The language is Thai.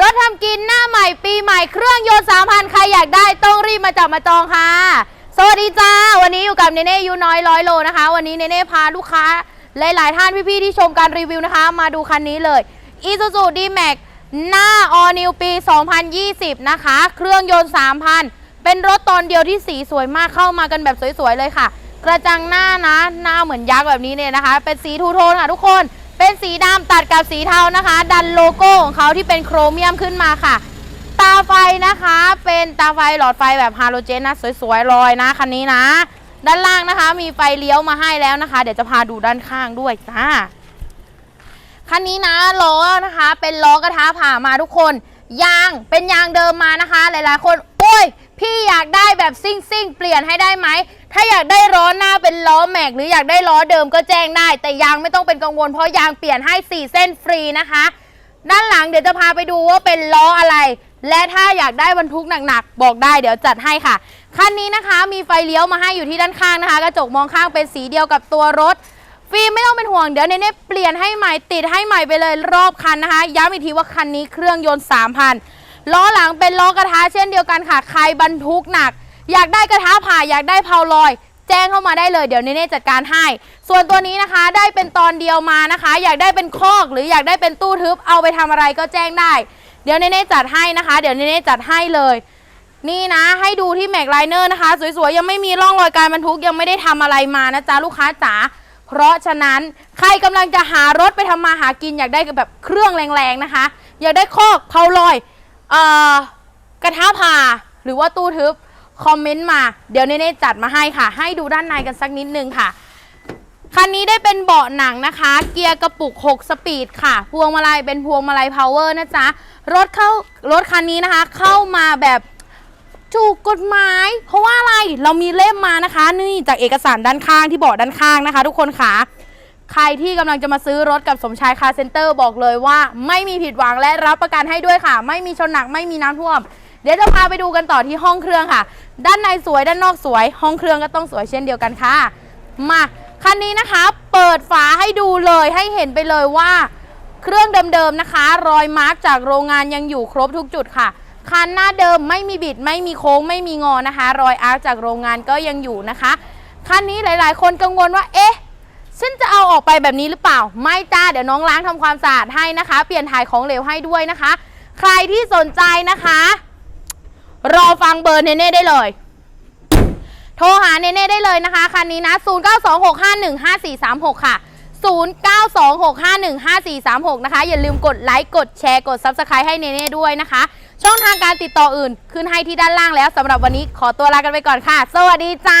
รถทำกินหน้าใหม่ปีใหม่เครื่องยนต์3,000 ใครอยากได้ต้องรีบมาจับมาจองค่ะ สวัสดีจ้า วันนี้อยู่กับเนเน่ยูน้อยร้อยโลนะคะ วันนี้เนเน่พาลูกค้า หลายๆท่านพี่ๆที่ชมการรีวิวนะคะ มาดูคันนี้เลย Isuzu D-Max หน้า All New ปี 2020 นะคะ เครื่องยนต์ 3,000 เป็นรถตอนเดียวที่สีสวยมากเข้ามากันแบบสวยๆเลยค่ะ กระจังหน้านะ หน้าเหมือนยักษ์แบบนี้เนี่ยนะคะ เป็นสีทูโทนค่ะทุกคน เป็นสีดำตัดกับสีเทานะคะ ดันโลโก้ของเขาที่เป็นโครเมียมขึ้นมาค่ะ ตาไฟนะคะ เป็นตาไฟหลอดไฟแบบฮาโลเจนนะสวยๆลอยนะคันนี้นะ ด้านล่างนะคะ มีไฟเลี้ยวมาให้แล้วนะคะ เดี๋ยวจะพาดูด้านข้างด้วยจ้าคันนี้นะล้อนะคะ เป็นล้อกระทะผ่ามาทุกคน ยางเป็นยางเดิมมานะคะ หลายๆ คนโอ้ย พี่อยากได้แบบซิ่งซิ่งเปลี่ยนให้ได้ไหม ถ้าอยากได้ล้อหน้าเป็นล้อแม็ก หรืออยากได้ล้อเดิมก็แจ้งได้ แต่ยางไม่ต้องเป็นกังวลเพราะยางเปลี่ยนให้ 4 เส้นฟรีนะคะ ด้านหลังเดี๋ยวจะพาไปดูว่าเป็นล้ออะไร และถ้าอยากได้บรรทุกหนักๆบอกได้เดี๋ยวจัดให้ค่ะ คันนี้นะคะมีไฟเลี้ยวมาให้อยู่ที่ด้านข้างนะคะ กระจกมองข้างเป็นสีเดียวกับตัวรถฟิล์มไม่ต้องเป็นห่วงเดี๋ยวเนเน่เปลี่ยนให้ใหม่ติดให้ใหม่ไปเลยรอบคันนะคะ ย้ำอีกทีว่าคันนี้เครื่องยนต์ 3,000 ล้อหลังเป็นล้อกระทะเช่นเดียวกันค่ะ ใครบรรทุกหนัก อยากได้กระทะผ่าอยากได้เพาลอย แจ้งเข้ามาได้เลยเดี๋ยวเน่จัดการให้ ส่วนตัวนี้นะคะได้เป็นตอนเดียวมานะคะ อยากได้เป็นคอกหรืออยากได้เป็นตู้ทึบเอาไปทำอะไรก็แจ้งได้ เดี๋ยวเน่จัดให้นะคะ เดี๋ยวเน่จัดให้เลย นี่นะให้ดูที่แม็กไลเนอร์นะคะ สวยๆยังไม่มีร่องรอยการบรรทุกยังไม่ได้ทำอะไรมานะจ๊ะลูกค้าจ๋าเพราะฉะนั้นใครกำลังจะหารถไปทำมาหากินอยากได้แบบเครื่องแรงๆนะคะ อยากได้คอกเพาลอย เอ่อกระทะผ่าหรือว่าตู้ทึบคอมเมนต์มา เดี๋ยวเน่จัดมาให้ค่ะ ให้ดูด้านในกันสักนิดนึงค่ะ คันนี้ได้เป็นเบาะหนังนะคะ เกียร์กระปุก 6 สปีดค่ะ พวงมาลัยเป็นพวงมาลัยพาวเวอร์นะจ๊ะ รถเข้ารถคันนี้นะคะ เข้ามาแบบถูกกฎหมาย เพราะว่าอะไรเรามีเล่มมานะคะ นี่จากเอกสารด้านข้างที่เบาะด้านข้างนะคะ ทุกคนค่ะ ใครที่กำลังจะมาซื้อรถกับสมชายคาร์เซ็นเตอร์บอกเลยว่าไม่มีผิดหวังและรับประกันให้ด้วยค่ะ ไม่มีชนหนักไม่มีน้ำท่วม เดี๋ยวจะพาไปดูกันต่อที่ห้องเครื่องค่ะ ด้านในสวยด้านนอกสวย ห้องเครื่องก็ต้องสวยเช่นเดียวกันค่ะ มาคันนี้นะคะ เปิดฝาให้ดูเลยให้เห็นไปเลยว่า เครื่องเดิมๆนะคะ รอยมาร์กจากโรงงานยังอยู่ครบทุกจุดค่ะคันหน้าเดิมไม่มีบิดไม่มีโค้งไม่มีงอนะคะ รอยอาร์จากโรงงานก็ยังอยู่นะคะคันนี้หลาย ๆ คนกังวลว่าเอ๊ะ ฉันจะเอาออกไปแบบนี้หรือเปล่า ไม่จ้า เดี๋ยวน้องล้างทำความสะอาดให้นะคะ เปลี่ยนถ่ายของเหลวให้ด้วยนะคะ ใครที่สนใจนะคะ รอฟังเบอร์เนเน่ได้เลย โทรหาเนเน่ได้เลยนะคะ คันนี้นะ 0926515436 ค่ะ 0926515436 นะคะ อย่าลืมกดไลค์กดแชร์กด Subscribe ให้เนเน่ด้วยนะคะ ช่องทางการติดต่ออื่น ขึ้นให้ที่ด้านล่างแล้วสำหรับวันนี้ขอตัวลากันไปก่อนค่ะ สวัสดีจ้า